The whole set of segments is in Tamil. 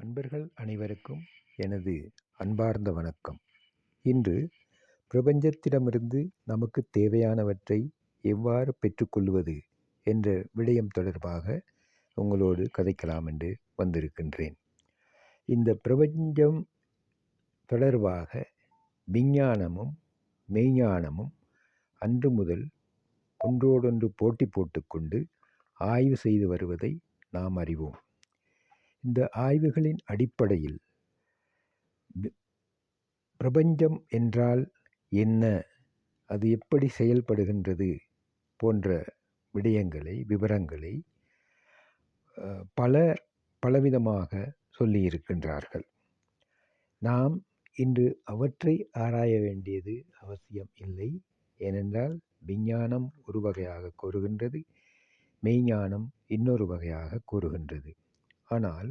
அன்பர்கள் அனைவருக்கும் எனது அன்பார்ந்த வணக்கம். இன்று பிரபஞ்சத்திடமிருந்து நமக்கு தேவையானவற்றை எவ்வாறு பெற்றுக்கொள்வது என்ற விடயம் தொடர்பாக உங்களோடு கதைக்கலாம் என்று வந்திருக்கின்றேன். இந்த பிரபஞ்சம் தொடர்பாக விஞ்ஞானமும் மெய்ஞானமும் அன்று முதல் ஒன்றோடொன்று போட்டி போட்டுக்கொண்டு ஆய்வு செய்து வருவதை நாம் அறிவோம். இந்த ஆய்வுகளின் அடிப்படையில் பிரபஞ்சம் என்றால் என்ன? அது எப்படி செயல்படுகின்றது? போன்ற விடயங்களை விவரங்களை பலர் பலவிதமாக சொல்லியிருக்கின்றார்கள். நாம் இன்று அவற்றை ஆராய வேண்டியது அவசியம் இல்லை. ஏனென்றால் விஞ்ஞானம் ஒரு வகையாக கூறுகின்றது மெய்ஞானம் இன்னொரு வகையாக கூறுகின்றது. ஆனால்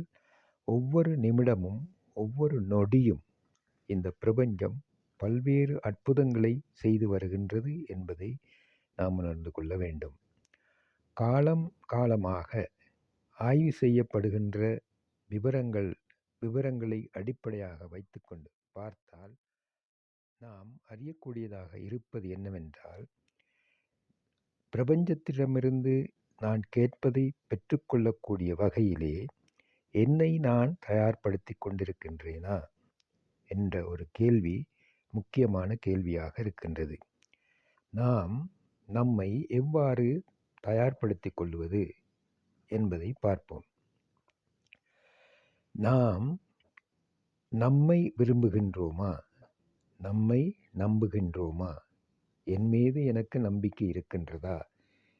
ஒவ்வொரு நிமிடமும் ஒவ்வொரு நொடியும் இந்த பிரபஞ்சம் பல்வேறு அற்புதங்களை செய்து வருகின்றது என்பதை நாம் உணர்ந்து கொள்ள வேண்டும். காலம் காலமாக ஆய்வு செய்யப்படுகின்ற விவரங்கள் விவரங்களை அடிப்படையாக வைத்துக்கொண்டு பார்த்தால் நாம் அறியக்கூடியதாக இருப்பது என்னவென்றால் பிரபஞ்சத்திடமிருந்து நான் கேட்பதை பெற்றுக்கொள்ளக்கூடிய வகையிலே என்னை நான் தயார்படுத்தி கொண்டிருக்கின்றேனா? என்ற ஒரு கேள்வி முக்கியமான கேள்வியாக இருக்கின்றது. நாம் நம்மை எவ்வாறு தயார்படுத்திக் கொள்வது என்பதை பார்ப்போம். நாம் நம்மை விரும்புகின்றோமா? நம்மை நம்புகின்றோமா? என் மீது எனக்கு நம்பிக்கை இருக்கின்றதா?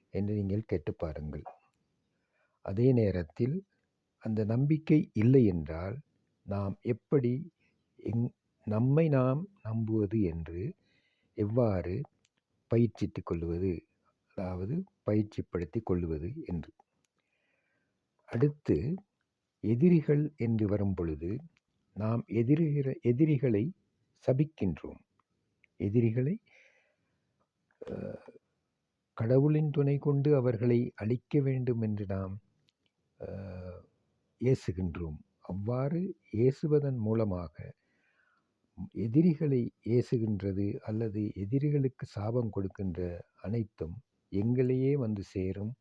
என்று நீங்கள் கேட்டு பாருங்கள். அதே நேரத்தில் அந்த நம்பிக்கை இல்லை என்றால் நாம் எப்படி எங் நம்மை நாம் நம்புவது என்று எவ்வாறு பயிற்சித்து கொள்வது? அதாவது பயிற்சிப்படுத்தி கொள்வது என்று. அடுத்து எதிரிகள் என்று வரும் பொழுது நாம் எதிரிகிற எதிரிகளை சபிக்கின்றோம். எதிரிகளை கடவுளின் துணை கொண்டு அவர்களை அழிக்க வேண்டும் என்று நாம் ஏசுகின்றோம். அவ்வாறு ஏசுவதன் மூலமாக எதிரிகளை ஏசுகின்றது அல்லது எதிரிகளுக்கு சாபம் கொடுக்கின்ற அனைத்தும் எங்களையே வந்து சேரும்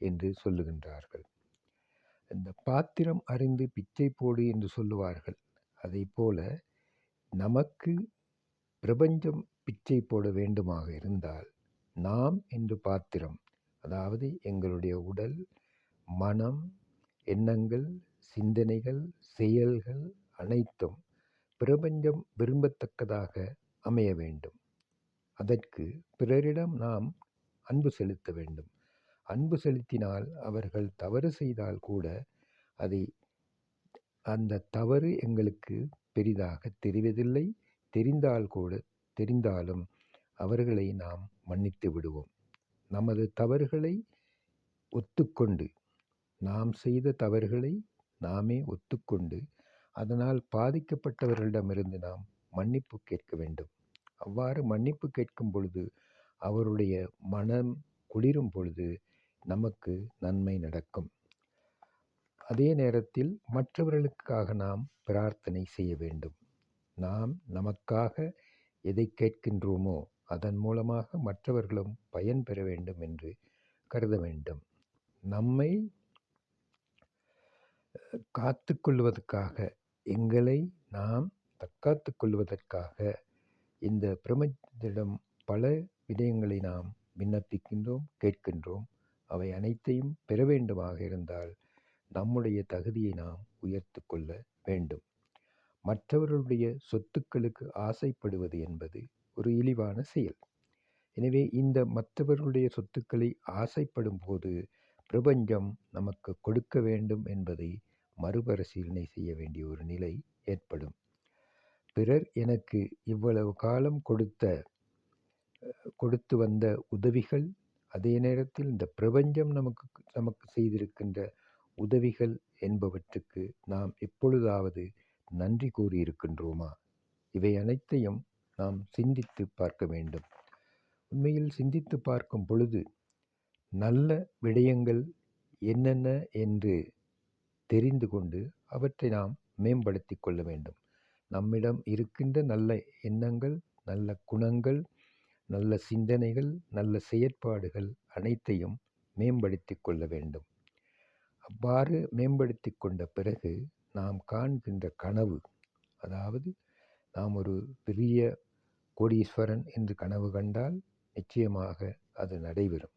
என்று சொல்லுகின்றார்கள். இந்த பாத்திரம் அறிந்து பிச்சை போடு என்று சொல்லுவார்கள். அதை போல நமக்கு பிரபஞ்சம் பிச்சை போட வேண்டுமாக இருந்தால் நாம் என்று பாத்திரம் அதாவது எங்களுடைய உடல் மனம் எண்ணங்கள் சிந்தனைகள் செயல்கள் அனைத்தும் பிரபஞ்சம் விரும்பத்தக்கதாக அமைய வேண்டும். அதற்கு பிறரிடம் நாம் அன்பு செலுத்த வேண்டும். அன்பு செலுத்தினால் அவர்கள் தவறு செய்தால் கூட அதை அந்த தவறு எங்களுக்கு பெரிதாக தெரிவதில்லை. தெரிந்தால் கூட தெரிந்தாலும் அவர்களை நாம் மன்னித்து விடுவோம். நமது தவறுகளை ஒத்துக்கொண்டு நாம் செய்த தவறுகளை நாமே ஒத்துக்கொண்டு அதனால் பாதிக்கப்பட்டவர்களிடமிருந்து நாம் மன்னிப்பு கேட்க வேண்டும். அவ்வாறு மன்னிப்பு கேட்கும் பொழுது அவருடைய மனம் குளிரும் பொழுது நமக்கு நன்மை நடக்கும். அதே நேரத்தில் மற்றவர்களுக்காக நாம் பிரார்த்தனை செய்ய வேண்டும். நாம் நமக்காக எதை கேட்கின்றோமோ அதன் மூலமாக மற்றவர்களும் பயன் பெற வேண்டும் என்று கருத வேண்டும். நம்மை காத்து கொள்வதற்காக எங்களை நாம் தற்காத்து கொள்வதற்காக இந்த பிரபஞ்சத்திடம் பல விடயங்களை நாம் விண்ணப்பிக்கின்றோம் கேட்கின்றோம். அவை அனைத்தையும் பெற வேண்டுமாக இருந்தால் நம்முடைய தகுதியை நாம் உயர்த்து கொள்ள வேண்டும். மற்றவர்களுடைய சொத்துக்களுக்கு ஆசைப்படுவது என்பது ஒரு இழிவான செயல். எனவே இந்த மற்றவர்களுடைய சொத்துக்களை ஆசைப்படும் போது பிரபஞ்சம் நமக்கு கொடுக்க வேண்டும் என்பதை மறுபரிசீலனை செய்ய வேண்டிய ஒரு நிலை ஏற்படும். பிறர் எனக்கு இவ்வளவு காலம் கொடுத்த கொடுத்து வந்த உதவிகள் அதே நேரத்தில் இந்த பிரபஞ்சம் நமக்கு நமக்கு செய்திருக்கின்ற உதவிகள் என்பவற்றுக்கு நாம் எப்பொழுதாவது நன்றி கூறியிருக்கின்றோமா? இவை அனைத்தையும் நாம் சிந்தித்து பார்க்க வேண்டும். உண்மையில் சிந்தித்து பார்க்கும் பொழுது நல்ல விடயங்கள் என்னென்ன என்று தெரிந்து கொண்டு அவற்றை நாம் மேம்படுத்திக் கொள்ள வேண்டும். நம்மிடம் இருக்கின்ற நல்ல எண்ணங்கள் நல்ல குணங்கள் நல்ல சிந்தனைகள் நல்ல செயற்பாடுகள் அனைத்தையும் மேம்படுத்திக் கொள்ள வேண்டும். அவ்வாறு மேம்படுத்தி கொண்ட பிறகு நாம் காண்கின்ற கனவு அதாவது நாம் ஒரு பெரிய கோடீஸ்வரன் என்று கனவு கண்டால் நிச்சயமாக அது நடைபெறும்.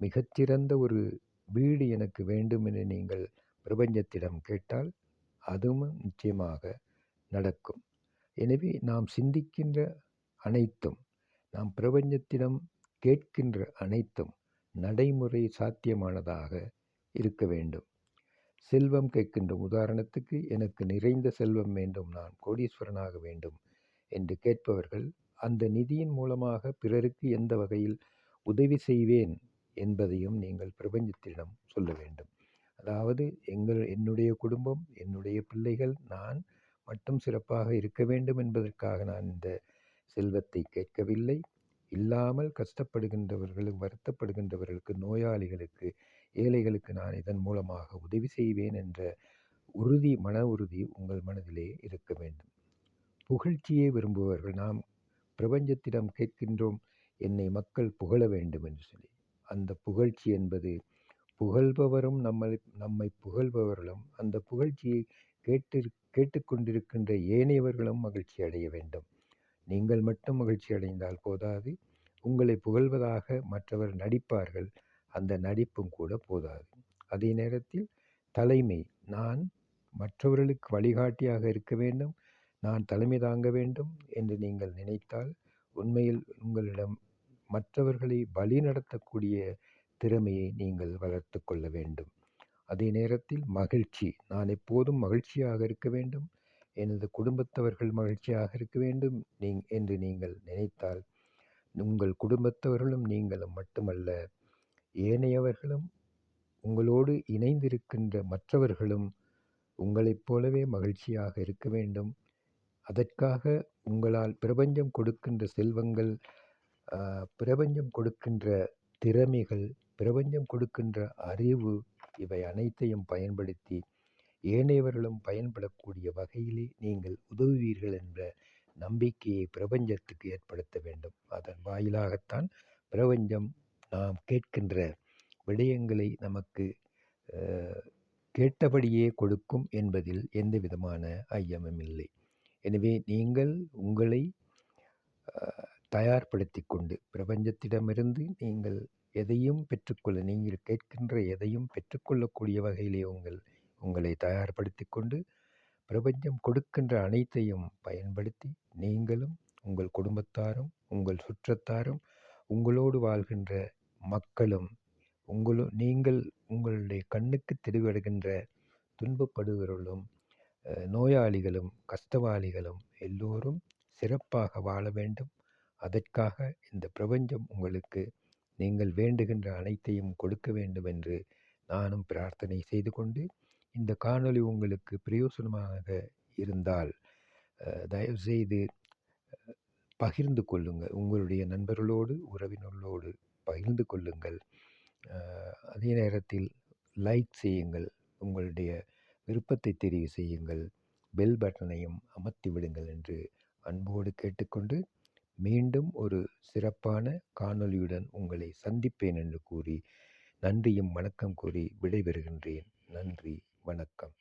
மிகச்சிறந்த ஒரு வீடு எனக்கு வேண்டும் என நீங்கள் பிரபஞ்சத்திடம் கேட்டால் அதுவும் நிச்சயமாக நடக்கும். எனவே நாம் சிந்திக்கின்ற அனைத்தும் நாம் பிரபஞ்சத்திடம் கேட்கின்ற அனைத்தும் நடைமுறை சாத்தியமானதாக இருக்க வேண்டும். செல்வம் கேட்கின்ற உதாரணத்துக்கு எனக்கு நிறைந்த செல்வம் வேண்டும் நான் கோடீஸ்வரனாக வேண்டும் என்று கேட்பவர்கள் அந்த நிதியின் மூலமாக பிறருக்கு எந்த வகையில் உதவி செய்வேன் என்பதையும் நீங்கள் பிரபஞ்சத்திடம் சொல்ல வேண்டும். அதாவது எங்கள் என்னுடைய குடும்பம் என்னுடைய பிள்ளைகள் நான் மட்டும் சிறப்பாக இருக்க வேண்டும் என்பதற்காக நான் இந்த செல்வத்தை கேட்கவில்லை. இல்லாமல் கஷ்டப்படுகின்றவர்களும் வருத்தப்படுகின்றவர்களுக்கு நோயாளிகளுக்கு ஏழைகளுக்கு நான் இதன் மூலமாக உதவி செய்வேன் என்ற உறுதி மன உறுதி உங்கள் மனதிலே இருக்க வேண்டும். புகழ்ச்சியை விரும்புபவர்கள் நாம் பிரபஞ்சத்திடம் கேட்கின்றோம் என்னை மக்கள் புகழ வேண்டும் என்று சொல்லி. அந்த புகழ்ச்சி என்பது புகழ்பவரும் நம்மளை நம்மை புகழ்பவர்களும் அந்த புகழ்ச்சியை கேட்டு கேட்டுக்கொண்டிருக்கின்ற ஏனையவர்களும் மகிழ்ச்சி அடைய வேண்டும். நீங்கள் மட்டும் மகிழ்ச்சி அடைந்தால் போதாது. உங்களை புகழ்வதாக மற்றவர் நடிப்பார்கள் அந்த நடிப்பும் கூட போதாது. அதே நேரத்தில் தலைமை நான் மற்றவர்களுக்கு வழிகாட்டியாக இருக்க வேண்டும் நான் தலைமை தாங்க வேண்டும் என்று நீங்கள் நினைத்தால் உண்மையில் உங்களிடம் மற்றவர்களை வழி நடத்தக்கூடிய திறமையை நீங்கள் வளர்த்து கொள்ள வேண்டும். அதே நேரத்தில் மகிழ்ச்சி. நான் எப்போதும் மகிழ்ச்சியாக இருக்க வேண்டும். எனது குடும்பத்தவர்கள் மகிழ்ச்சியாக இருக்க வேண்டும் நீ என்று நீங்கள் நினைத்தால் உங்கள் குடும்பத்தவர்களும் நீங்களும் மட்டுமல்ல ஏனையவர்களும் உங்களோடு இணைந்திருக்கின்ற மற்றவர்களும் உங்களைப் போலவே மகிழ்ச்சியாக இருக்க வேண்டும். அதற்காக உங்களால் பிரபஞ்சம் கொடுக்கின்ற செல்வங்கள் பிரபஞ்சம் கொடுக்கின்ற திறமைகள் பிரபஞ்சம் கொடுக்கின்ற அறிவு இவை அனைத்தையும் பயன்படுத்தி ஏனையவர்களும் பயன்படக்கூடிய வகையிலே நீங்கள் உதவுவீர்கள் என்ற நம்பிக்கையை பிரபஞ்சத்துக்கு ஏற்படுத்த வேண்டும். அதன் வாயிலாகத்தான் பிரபஞ்சம் நாம் கேட்கின்ற விடயங்களை நமக்கு கேட்டபடியே கொடுக்கும் என்பதில் எந்த விதமான ஐயமும் இல்லை. எனவே நீங்கள் உங்களை தயார்படுத்தி கொண்டு பிரபஞ்சத்திடமிருந்து நீங்கள் எதையும் பெற்றுக்கொள்ள நீங்கள் கேட்கின்ற எதையும் பெற்றுக்கொள்ளக்கூடிய வகையிலே உங்கள் உங்களை தயார்படுத்தி கொண்டு பிரபஞ்சம் கொடுக்கின்ற அனைத்தையும் பயன்படுத்தி நீங்களும் உங்கள் குடும்பத்தாரும் உங்கள் சுற்றத்தாரும் உங்களோடு வாழ்கின்ற மக்களும் உங்களோ நீங்கள் உங்களுடைய கண்ணுக்கு தெளிவடைகின்ற துன்பப்படுகிறவர்களும் நோயாளிகளும் கஷ்டவாளிகளும் எல்லோரும் சிறப்பாக வாழ வேண்டும். அதற்காக இந்த பிரபஞ்சம் உங்களுக்கு நீங்கள் வேண்டுகின்ற அனைத்தையும் கொடுக்க வேண்டும் என்று நானும் பிரார்த்தனை செய்து கொண்டு இந்த காணொளி உங்களுக்கு பிரயோசனமாக இருந்தால் தயவுசெய்து பகிர்ந்து கொள்ளுங்கள். உங்களுடைய நண்பர்களோடு உறவினர்களோடு பகிர்ந்து கொள்ளுங்கள். அதே நேரத்தில் லைக் செய்யுங்கள். உங்களுடைய விருப்பத்தை தெரிவு செய்யுங்கள். பெல் பட்டனையும் அமர்த்தி விடுங்கள் என்று அன்போடு கேட்டுக்கொண்டு மீண்டும் ஒரு சிறப்பான காணொளியுடன் உங்களை சந்திப்பேன் என்று கூறி நன்றியும் வணக்கம் கூறி விடைபெறுகின்றேன். நன்றி வணக்கம்.